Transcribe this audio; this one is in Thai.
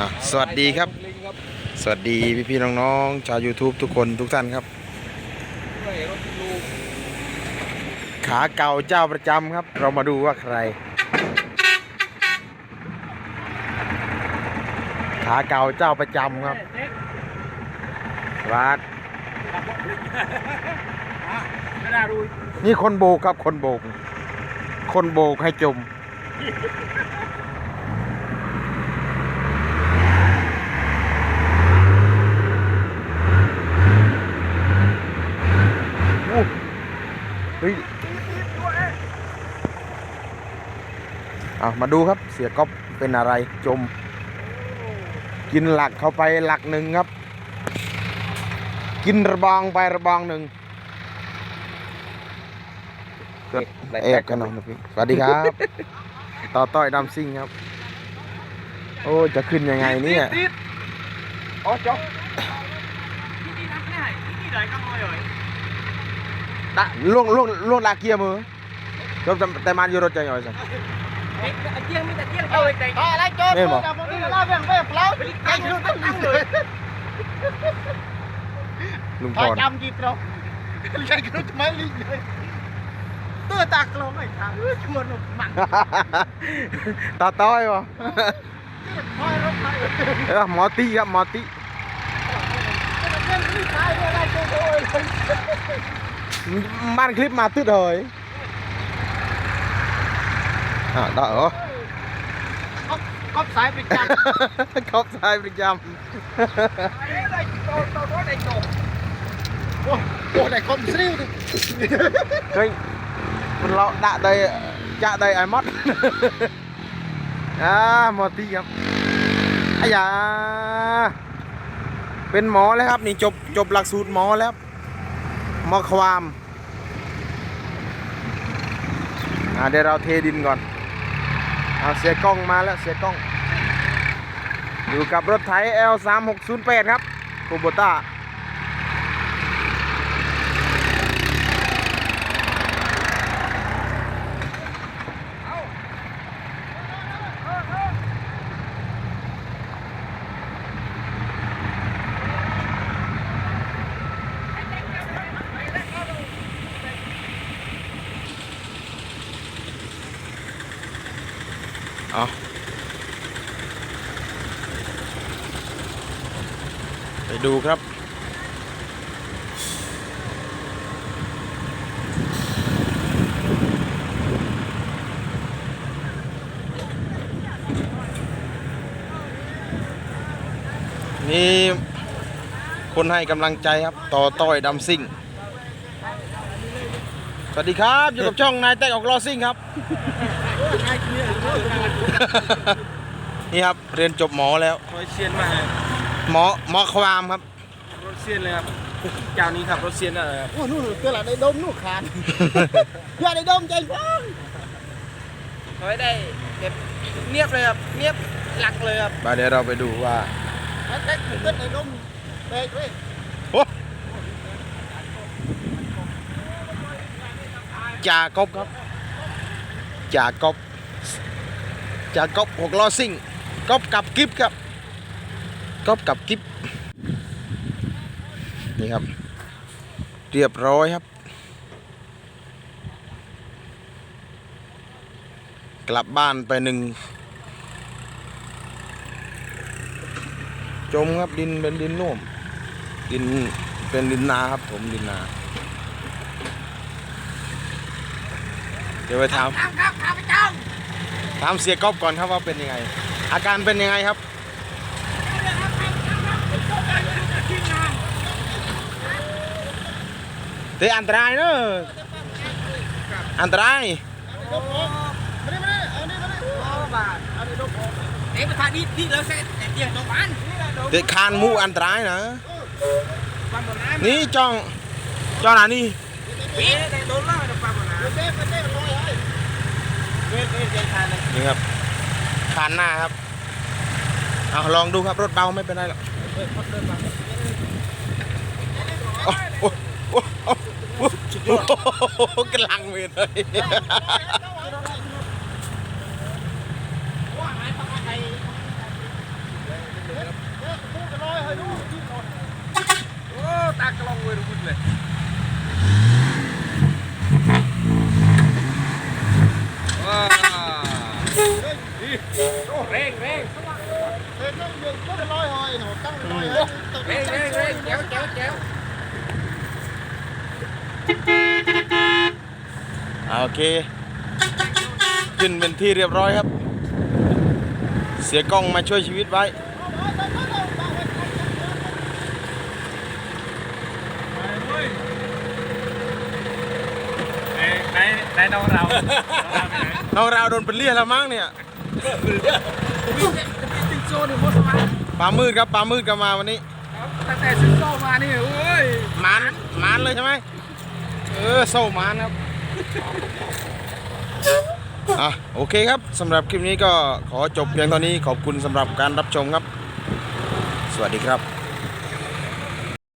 อะสวัสดีครับ สวัสดีพี่พี่ๆน้องๆชาว YouTube ทุกคนทุกท่านครับ ขาเก่าเจ้าประจำครับ เรามาดูว่าใคร ขาเก่าเจ้าประจำครับวัดไม่น่ารู้นี่คนโบกครับคนโบก คนโบกให้จม เฮ้ยเอามาดูครับเสียก๊อฟเป็นอะไรจม กินหลักเข้าไปหลักหนึ่งครับ กินระบองไประบองหนึ่งเอกกันหน่อยพี่สวัสดีครับ ต่อต้อยดำซิ่งครับ โอ้จะขึ้นยังไงเนี่ยอ๋อจ๊อกที่นี่นักง่ายที่นี่ไหนก็ไม่เลยตะล่วงล่วงล่วงลาเกียร์มือจบแต่แต่มันเลย ដាក់លួងលួងលួងដាក់គៀមើលខ្ញុំតែបានយករត់ចេញឲ្យសិនជាងមានតែជាងចូលតែអត់ឡើយចូលតាមមកឡើយវាវាផ្លោតតែយូរទៅលំផងចាំជីត្រោះលេងខ្លួនថ្មលីងទៅតាខ្លួនឯងថាឈ្មោះនោះម៉ាក់តតហើយបងអឺម៉ូទីម៉ូទី ายด้วยได้โจ้โอ้ย บ้านคลิปมาตืดเลยอ่ะได้เหรอ ก๊อปสายไปจับ ครบสายประจ ได้โตโตโตได้โตโอ้โหได้คมซิ้วดิ ำเฮ้ยมันเราด่าได้จะได้ไอ้มด อ่าหมอตีครับอายาเป็นหมอแล้วครับ นี่จบจบหลักสูตรหมอแล้วห มอความเดี๋ยวเราเทดินก่อนเอาเสียกล้องมาแล้วเสียกล้อง อยู่กับรถไถ L 3 6 0 8 ครับโคโบต้า เอาไปดูครับนี่คนให้กำลังใจครับ ต่อต้อยดำซิ่ง สวัสดีครับ อยู่กับช่องนายแตกออกลอซิ่งครับ นี่ครับเรียนจบหมอแล้วรถเซียนมากเลยหมอหมอความครับ รถเซียนเลยครับเจ้านี้ครับรถเซียนอะไรโอ้นู่นเกลือในดมนู่นขานเกลือในดมใจฟังเขาได้เก็บเนียบเลยครับเนียบหลักเลยครับมาเดี๋ยวเราไปดูว่าแล้วได้เกิดในดมเบรกเลยโอ้จ่ากบครับจ่ากบ จากบหกล้อซิ่งก๊อบกับกิฟครับก๊อบกับกิฟนี่ครับ เรียบร้อยครับ กลับบ้านไปหนึ่งจมครับดินเป็นดินนุ่มดินเป็นดินนาครับผมดินนา เดี๋ยวไปถา ถามเสียก๊อฟก่อนครับว่าเป็นยังไง อาการเป็นยังไงครับเตอันตรายเนอะอันตรายเอานี่มาดิเอานมเอ๊ะนี่ที่เราเตแต่เดียวตรงบ้านเตคานมูอันตรายนะนี่จ้องจ้องอะแต่โดนล่าจากความบนน้ำเซ็ตเซ็ตตร นี่ครับคานหน้าครับเอาลองดูครับรถเบาไม่เป็นไรหรอกโอ้โหโอ้โอ้โอ้โอ้กำลังเวทเลยว่าหายปลย เลยว้าวโอ้เร่งเร่ง เฮ้ยต้องยืนก็จะลอยหอยหนูตั้งลอย เร่งเร่งเร่งแจ๋วแจ๋วแจ๋ว อ่า โอเค ขึ้นเป็นที่เรียบร้อยครับ เสียกล้องมาช่วยชีวิตไว้ไหนไหนน้องเราน้องเราโดนเป็นเลี่ยแล้วมั้งเนี่ยติงโซ่เนี่ยมดมาปลามืดครับปลามืดก็มาวันนี้ตั้งแต่ซิงโซ่มานี่โอ้ยมานมานเลยใช่ไหมเออโซ่มานครับ อะโอเคครับสำหรับคลิปนี้ก็ขอจบเพียงเท่านี้ขอบคุณสำหรับการรับชมครับ สวัสดีครับ